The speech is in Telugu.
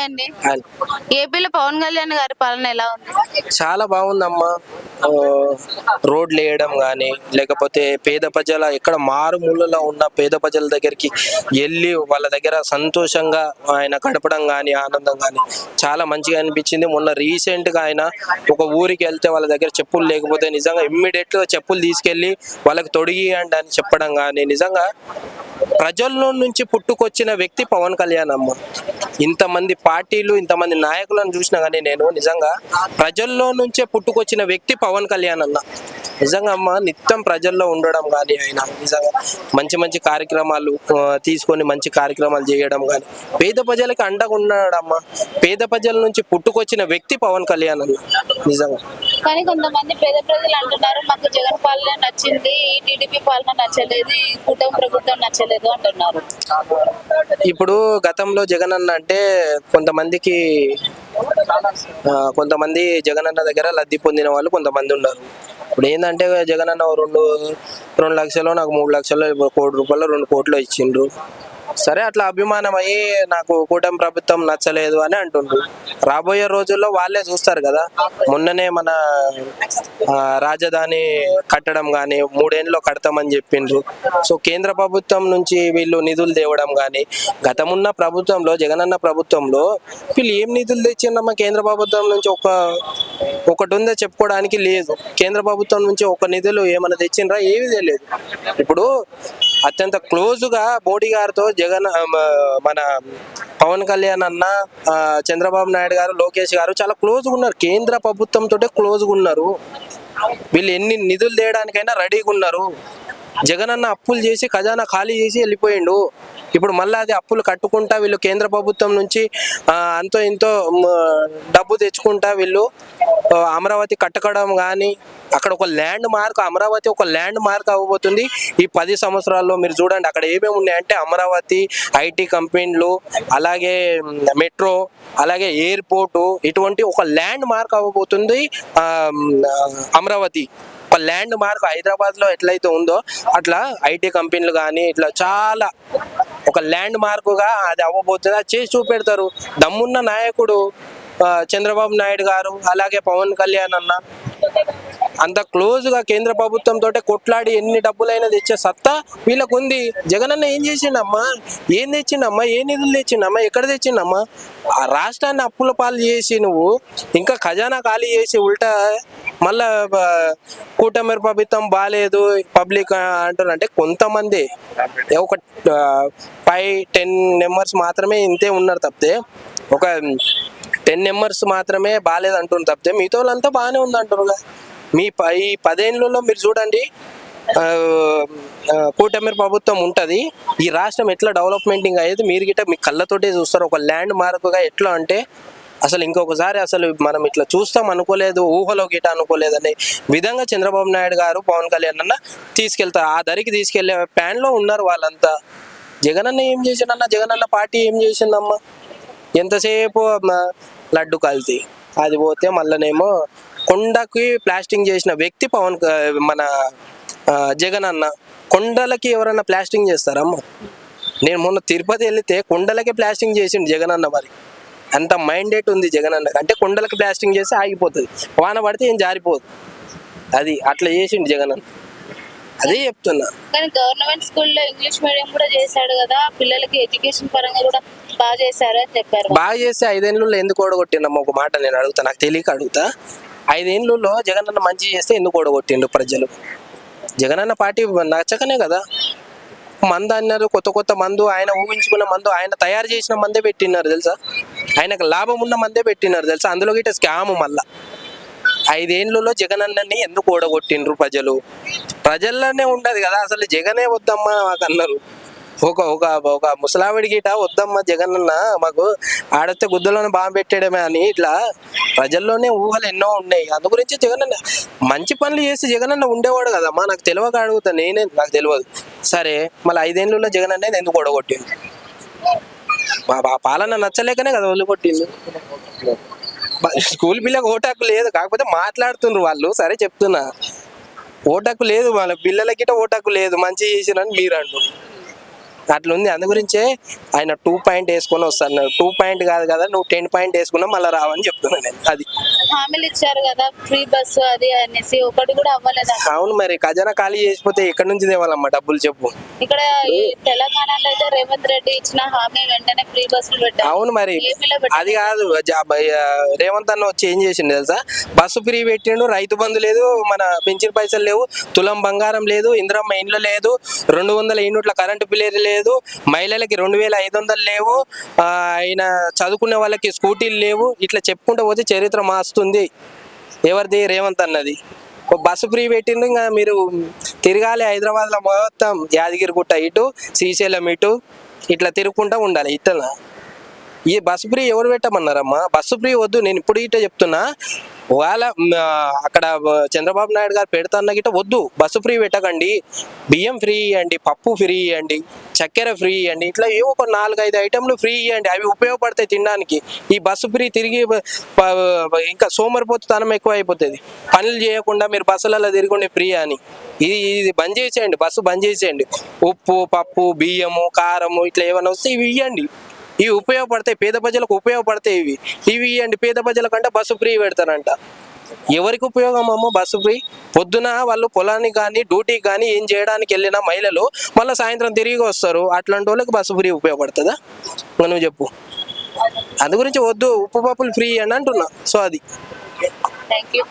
హాయ్ అండి అండ్ ఏపీలో పవన్ కళ్యాణ్ గారి పాలన ఎలా ఉంది? చాలా బాగుందమ్మా. రోడ్లు వేయడం కానీ లేకపోతే పేద ప్రజల ఎక్కడ మారుమూలలో ఉన్న పేద ప్రజల దగ్గరికి వెళ్ళి వాళ్ళ దగ్గర సంతోషంగా ఆయన గడపడం కానీ ఆనందం కానీ చాలా మంచిగా అనిపించింది. మొన్న రీసెంట్గా ఆయన ఒక ఊరికి వెళ్తే వాళ్ళ దగ్గర చెప్పులు లేకపోతే నిజంగా ఇమ్మీడియట్గా చెప్పులు తీసుకెళ్ళి వాళ్ళకి తొడిగియండి అని చెప్పడం కానీ నిజంగా ప్రజల్లో నుంచి పుట్టుకొచ్చిన వ్యక్తి పవన్ కళ్యాణ్ అమ్మ. ఇంతమంది పార్టీలు ఇంతమంది నాయకులను చూసినా కానీ నేను నిజంగా ప్రజల్లో నుంచే పుట్టుకొచ్చిన వ్యక్తి పవన్ కళ్యాణ్ అన్న. నిజంగా అమ్మ నిత్యం ప్రజల్లో ఉండడం కానీ ఆయన నిజంగా మంచి మంచి కార్యక్రమాలు తీసుకొని మంచి కార్యక్రమాలు చేయడం కానీ. పేద ప్రజలకి అండగా ఉన్నాడమ్మ. పేద ప్రజల నుంచి పుట్టుకొచ్చిన వ్యక్తి పవన్ కళ్యాణ్ అన్న. నిజంగా. కానీ కొంతమంది పేద ప్రజలు అంటున్నారు మాకు జగన్ పాలన నచ్చింది టీడీపీ పాలన నచ్చలేదు కూటమి ప్రభుత్వం నచ్చలేదు అంటున్నారు. ఇప్పుడు గతంలో జగన్ అన్న అంటే కొంతమందికి కొంతమంది జగన్ అన్న దగ్గర లబ్ధి పొందిన వాళ్ళు కొంతమంది ఉన్నారు. ఇప్పుడు ఏంటంటే జగన్ అన్న రెండు రెండు లక్షలు నాకు మూడు లక్షలు కోటి రూపాయలు రెండు కోట్లు ఇచ్చిండ్రు. సరే అట్లా అభిమానం అయ్యి నాకు కూటమి ప్రభుత్వం నచ్చలేదు అని అంటుండ్రు. రాబోయే రోజుల్లో వాళ్ళే చూస్తారు కదా. మొన్ననే మన రాజధాని కట్టడం కానీ మూడేళ్ళలో కడతామని చెప్పిండ్రు. సో కేంద్ర ప్రభుత్వం నుంచి వీళ్ళు నిధులు తేవడం కానీ గతమున్న ప్రభుత్వంలో జగనన్న ప్రభుత్వంలో వీళ్ళు ఏం నిధులు తెచ్చిండమ్మా కేంద్ర ప్రభుత్వం నుంచి ఒక ఒకటి ఉందో చెప్పుకోవడానికి లేదు. కేంద్ర ప్రభుత్వం నుంచి ఒక నిధులు ఏమైనా తెచ్చిండ్రా? ఏమీ తెలియదు ఇప్పుడు అత్యంత క్లోజ్గా మోడీ గారితో జగన్ మన పవన్ కళ్యాణ్ అన్న చంద్రబాబు నాయుడు గారు లోకేష్ గారు చాలా క్లోజ్గా ఉన్నారు. కేంద్ర ప్రభుత్వంతో క్లోజ్గా ఉన్నారు. వీళ్ళు ఎన్ని నిధులు తేయడానికైనా రెడీగా ఉన్నారు. జగన్ అన్న అప్పులు చేసి ఖజానా ఖాళీ చేసి వెళ్ళిపోయిండు. ఇప్పుడు మళ్ళీ అది అప్పులు కట్టుకుంటా వీళ్ళు కేంద్ర ప్రభుత్వం నుంచి అంతో ఇంతో డబ్బు తెచ్చుకుంటా వీళ్ళు అమరావతి కట్టకడం కానీ అక్కడ ఒక ల్యాండ్ మార్క్ అమరావతి ఒక ల్యాండ్ మార్క్ అవ్వబోతుంది. ఈ పది సంవత్సరాల్లో మీరు చూడండి అక్కడ ఏమేమి ఉన్నాయంటే అమరావతి ఐటీ కంపెనీలు అలాగే మెట్రో అలాగే ఎయిర్పోర్టు ఇటువంటి ఒక ల్యాండ్ మార్క్ అవ్వబోతుంది అమరావతి. ఒక ల్యాండ్ మార్క్ హైదరాబాద్లో ఎట్లయితే ఉందో అట్లా ఐటీ కంపెనీలు కానీ ఇట్లా చాలా ఒక ల్యాండ్ మార్కుగా అది అవ్వబోతుంది. అది చేసి చూపెడతారు. దమ్మున్న నాయకుడు చంద్రబాబు నాయుడు గారు అలాగే పవన్ కళ్యాణ్ అన్న అంత క్లోజ్గా కేంద్ర కేంద్ర ప్రభుత్వంతో కొట్లాడి ఎన్ని డబ్బులైనా తెచ్చే సత్తా వీళ్ళకు ఉంది జగనన్న ఏం చేసిండమ్మా? ఏం తెచ్చిండమ్మా? ఏ నిధులు తెచ్చిండమ్మా? ఎక్కడ తెచ్చిండమ్మా? ఆ రాష్ట్రాన్ని అప్పుల పాలు చేసి నువ్వు ఇంకా ఖజానా ఖాళీ చేసి ఉల్టా మళ్ళా కూటమి ప్రభుత్వం బాగాలేదు పబ్లిక్ అంటారు అంటే కొంతమంది ఒక ఫైవ్ టెన్ మెంబర్స్ మాత్రమే ఇంతే ఉన్నారు తప్పితే ఒక టెన్ మెంబర్స్ మాత్రమే బాగాలేదు అంటున్నారు తప్పితే మిగతా వాళ్ళంతా బాగానే ఉంది అంటారు మీ ప- ఈ పదేళ్ళలో మీరు చూడండి ఆ, కూటమి ప్రభుత్వం ఉంటుంది ఈ రాష్ట్రం ఎట్లా డెవలప్మెంటింగ్ అయ్యేది మీరు గిట్ట మీ కళ్ళతోటే చూస్తారు. ఒక ల్యాండ్ మార్క్గా ఎట్లా అంటే అసలు ఇంకొకసారి అసలు మనం ఇట్లా చూస్తాం అనుకోలేదు ఊహలో గిట అనుకోలేదనే విధంగా చంద్రబాబు నాయుడు గారు పవన్ కళ్యాణ్ అన్న తీసుకెళ్తారు. ఆ దరికి తీసుకెళ్ళే ప్యాన్లో ఉన్నారు వాళ్ళంతా. జగనన్న ఏం చేసిండన్న? జగనన్న పార్టీ ఏం చేసిందమ్మా ఎంతసేపు లడ్డు కల్తీ. అది పోతే మళ్ళనేమో కొండకి ప్లాస్టింగ్ చేసిన వ్యక్తి పవన్ క- మన జగన్ అన్న కొండలకి ఎవరన్నా ప్లాస్టింగ్ చేస్తారమ్మా? నేను మొన్న తిరుపతి వెళితే కొండలకి ప్లాస్టింగ్ చేసిండు జగన్ అన్న మరి. అంత మైండెడ్ ఉంది జగన్ అన్న. అంటే కొండలకి ప్లాస్టింగ్ చేస్తే ఆగిపోతుంది. వాన పడితే ఏం జారిపోదు. అది అట్లా చేసిండు జగన్ అన్న. అదే చెప్తున్నా. కానీ గవర్నమెంట్ స్కూల్లో ఇంగ్లీష్ మీడియం కూడా చేశాడు కదా. పిల్లలకి ఎడ్యుకేషన్ పరంగా కూడా బాగా చేశారు అని చెప్పారు. బాగా చేస్తే ఐదేళ్ళలో ఎందుకు ఓడగొట్టిండమ్మ? ఒక మాట నేను అడుగుతా. నాకు తెలియక అడుగుతా. ఐదేళ్ళలో జగనన్న మంచి చేస్తే ఎందుకు ఓడగొట్టిండు ప్రజలు? జగనన్న పార్టీ నచ్చకనే కదా. మందు అన్నారు కొత్త కొత్త మందు ఆయన ఊహించుకున్న మందు ఆయన తయారు చేసిన మందే పెట్టినారు తెలుసా? ఆయనకు లాభం ఉన్న మందే పెట్టినారు తెలుసా? అందులో గిట్ట స్కామ్ మళ్ళా. ఐదేళ్ళలో జగనన్నని ఎందుకు ఓడగొట్టిండ్రు ప్రజలు? ప్రజల్లోనే ఉండదు కదా అసలు జగనే వద్దమ్మా మాకు అన్నారు. ఒక ఒక ఒక ముసలావిడి గిట వద్దమ్మా జగనన్న మాకు ఆడొస్తే గుద్దలోనే బాగా పెట్టాడమే అని ఇట్లా ప్రజల్లోనే ఊహలు ఎన్నో ఉన్నాయి. అందు గురించి అన్న మంచి పనులు చేసి అన్న ఉండేవాడు కదమ్మా నాకు తెలియక అడుగుతా నేనే నాకు తెలియదు. సరే మళ్ళీ ఐదేళ్ళలో జగనన్న ఎందుకు ఓడగొట్టింది పాలన నచ్చలేకనే కదా వదిలికొట్టింది స్కూల్ పిల్లకి ఓటాకు లేదు కాకపోతే మాట్లాడుతున్నారు వాళ్ళు. సరే చెప్తున్నా. ఓటాకు లేదు వాళ్ళ పిల్లలకి ఓటాకు లేదు మంచి చేసిరని మీరు అంటున్నారు. అట్లా ఉంది అందు గురించే ఆయన టూ పాయింట్ వేసుకొని వస్తాను. టూ పాయింట్ కాదు కదా నువ్వు టెన్ పాయింట్ వేసుకున్నా మళ్ళీ రావని చెప్తున్నాను నేను. అది. హామీలు ఇచ్చారు కదా ఫ్రీ బస్సు అది అనేసి ఒకటి కూడా అవ్వలేదు? అవును మరి ఖజానా ఖాళీ చేసిపోతే ఎక్కడి నుంచి తేవాలమ్మా డబ్బులు చెప్పు. ఇక్కడ తెలంగాణలో అయితే రేవంత్ రెడ్డి ఇచ్చిన హామీ వెంటనే ఫ్రీ బస్సులు పెట్టారు. అవును మరి. అది కాదు జా- ఆ, రేవంత్ అన్న వచ్చి ఏం చేసిండు తెలుసా? బస్సు ఫ్రీ పెట్టిండు రైతు బంధు లేదు మన పెన్షన్ పైసలు లేవు తులం బంగారం లేదు ఇంద్రమ్మ ఇండ్లు లేదు రెండు వందల యూనిట్ల కరెంటు బిల్లు లేదు. మహిళలకి రెండు వేల ఐదు వందలు లేవు. ఆయన చదువుకునే వాళ్ళకి స్కూటీలు లేవు. ఇట్లా చెప్పుకుంటూ పోతే చరిత్ర మాస్తుంది ఎవరిది? రేవంత్ అన్నది. ఓ బస్సు ఫ్రీ పెట్టిండు. ఇంకా మీరు తిరగాలి. హైదరాబాద్లో మొత్తం యాదగిరిగుట్ట ఇటు శ్రీశైలం ఇటు. ఇట్లా తిరుగుకుంటూ ఉండాలి. ఇట్లా ఈ బస్సు ఫ్రీ ఎవరు పెట్టమన్నారమ్మా? బస్సు ఫ్రీ వద్దు. నేను ఇప్పుడు ఇట్లా చెప్తున్నా. ఒకవేళ అక్కడ చంద్రబాబు నాయుడు గారు పెడతాన్న గిట్ట వద్దు. బస్సు ఫ్రీ పెట్టకండి. బియ్యం ఫ్రీ ఇవ్వండి పప్పు ఫ్రీ ఇవ్వండి చక్కెర ఫ్రీ ఇవ్వండి ఇట్లా ఏవో ఒక నాలుగైదు ఐటెంలు ఫ్రీ ఇవ్వండి అవి ఉపయోగపడతాయి తినడానికి. ఈ బస్సు ఫ్రీ తిరిగి ఇంకా సోమరిపోతుతనం ఎక్కువ అయిపోతుంది పనులు చేయకుండా మీరు బస్సులలో తిరిగి ఫ్రీ అని. ఇది ఇది బంద్ చేసేయండి బస్సు బంద్ చేసేయండి. ఉప్పు పప్పు బియ్యము కారము ఇట్లా ఏమైనా వస్తే ఇవి ఇవ్వండి ఇవి ఉపయోగపడతాయి పేద ప్రజలకు ఉపయోగపడతాయి ఇవి. ఇవి ఇవ్వండి పేద ప్రజల కంటే బస్సు ఫ్రీ పెడతారంట. ఎవరికి ఉపయోగం అమ్మ బస్సు ఫ్రీ? పొద్దున వాళ్ళు పొలానికి కానీ డ్యూటీకి కానీ ఏం చేయడానికి వెళ్ళిన మహిళలు మళ్ళీ సాయంత్రం తిరిగి వస్తారు. అట్లాంటి వాళ్ళకి బస్సు ఫ్రీ ఉపయోగపడుతుందా? నువ్వు చెప్పు. అందు గురించి వద్దు ఉప్పు పప్పులు ఫ్రీ అని అంటున్నా. సో అది. Thank you